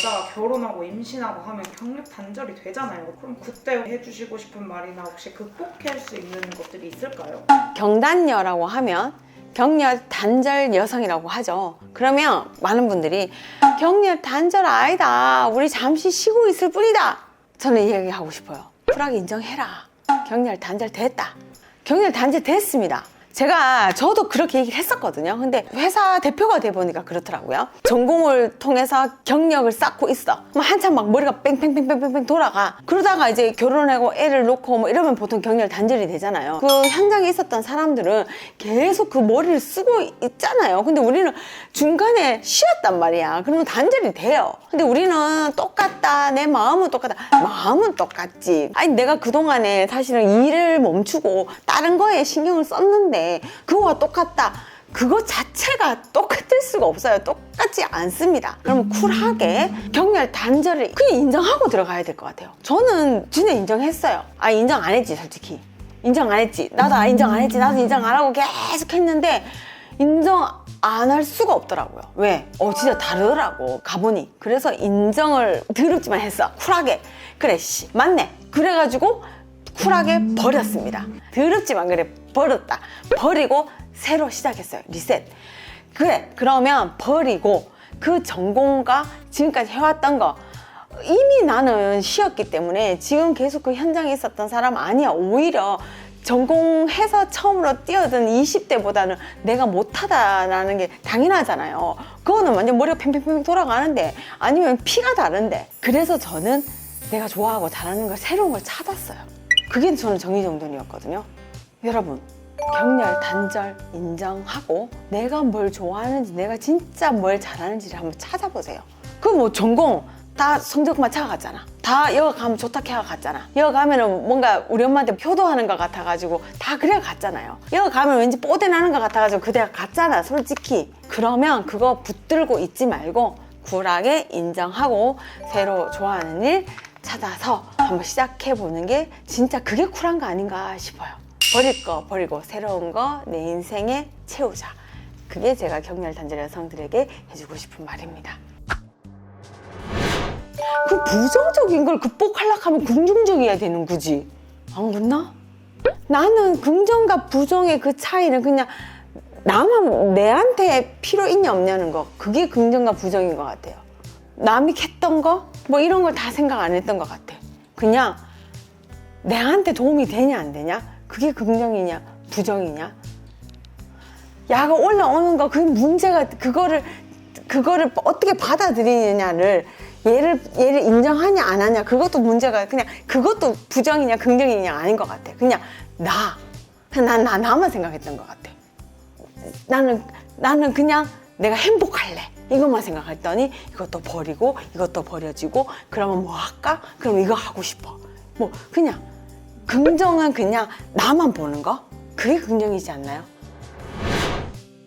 여자가 결혼하고 임신하고 하면 경력 단절이 되잖아요. 그럼 그때 해주시고 싶은 말이나 혹시 극복할 수 있는 것들이 있을까요? 경단녀라고 하면 경렬 단절 여성이라고 하죠. 그러면 많은 분들이 경렬 단절 아니다. 우리 잠시 쉬고 있을 뿐이다. 저는 이 얘기 하고 싶어요. 쿨하게 인정해라. 경렬 단절 됐다. 경렬 단절 됐습니다. 제가 저도 그렇게 얘기를 했었거든요. 근데 회사 대표가 돼 보니까 그렇더라고요. 전공을 통해서 경력을 쌓고 있어. 그럼 한참 막 머리가 뺑뺑뺑뺑뺑 돌아가. 그러다가 이제 결혼하고 애를 놓고 뭐 이러면 보통 경렬 단절이 되잖아요. 그 현장에 있었던 사람들은 계속 그 머리를 쓰고 있잖아요. 근데 우리는 중간에 쉬었단 말이야. 그러면 단절이 돼요. 근데 우리는 똑같다. 내 마음은 똑같다. 마음은 똑같지. 아니 내가 그동안에 사실은 일을 멈추고 다른 거에 신경을 썼는데 그거와 똑같다. 그거 자체가 똑같을 수가 없어요. 똑같지 않습니다. 그러면 쿨하게 경렬 단절을 그냥 인정하고 들어가야 될 것 같아요. 저는 진짜 인정했어요. 아, 인정 안 했지, 솔직히. 인정 안 했지. 나도 아, 인정 안 했지. 나도 인정 안 하고 계속 했는데 인정 안 할 수가 없더라고요. 왜? 어, 진짜 다르더라고. 가보니. 그래서 인정을 더럽지만 했어. 쿨하게. 그래, 씨. 맞네. 그래가지고 쿨하게 버렸습니다. 더럽지만 그래. 버렸다. 버리고 새로 시작했어요. 리셋. 그래. 그러면 버리고 그 전공과 지금까지 해왔던 거 이미 나는 쉬었기 때문에 지금 계속 그 현장에 있었던 사람 아니야. 오히려 전공해서 처음으로 뛰어든 20대보다는 내가 못하다라는 게 당연하잖아요. 그거는 완전 머리가 팽팽팽 돌아가는데 아니면 피가 다른데. 그래서 저는 내가 좋아하고 잘하는 걸 새로운 걸 찾았어요. 그게 저는 정의정돈이었거든요. 여러분, 경렬, 단절 인정하고 내가 뭘 좋아하는지 내가 진짜 뭘 잘하는지를 한번 찾아보세요. 그 뭐 전공 다 성적만 찾아갔잖아. 다 여기 가면 좋다 해가 갔잖아. 여기 가면은 뭔가 우리 엄마한테 효도하는 것 같아가지고 다 그래 갔잖아요. 여기 가면 왠지 뽀대 나는 것 같아가지고 그 대학 갔잖아, 솔직히. 그러면 그거 붙들고 있지 말고 쿨하게 인정하고 새로 좋아하는 일 찾아서 한번 시작해 보는 게 진짜 그게 쿨한 거 아닌가 싶어요. 버릴 거 버리고 새로운 거 내 인생에 채우자. 그게 제가 경렬 단절 여성들에게 해주고 싶은 말입니다. 그 부정적인 걸 극복하려고 하면 긍정적이어야 되는 거지. 안 그렇나? 나는 긍정과 부정의 그 차이는 그냥 나만 내한테 필요 있냐 없냐는 거 그게 긍정과 부정인 것 같아요. 남이 했던 거 뭐 이런 걸 다 생각 안 했던 것 같아. 그냥 내한테 도움이 되냐 안 되냐 그게 긍정이냐? 부정이냐? 야가 올라오는 거그 문제가 그거를 그거를 어떻게 받아들이느냐를 얘를 얘를 인정하냐 안 하냐 그것도 문제가 그냥 그것도 부정이냐 긍정이냐 아닌 것 같아. 그냥 나. 난 나, 나만 생각했던 것 같아. 나는 나는 그냥 내가 행복할래. 이것만 생각했더니 이것도 버리고 이것도 버려지고 그러면 뭐 할까? 그럼 이거 하고 싶어. 뭐 그냥 긍정은 그냥 나만 보는 거 그게 긍정이지 않나요?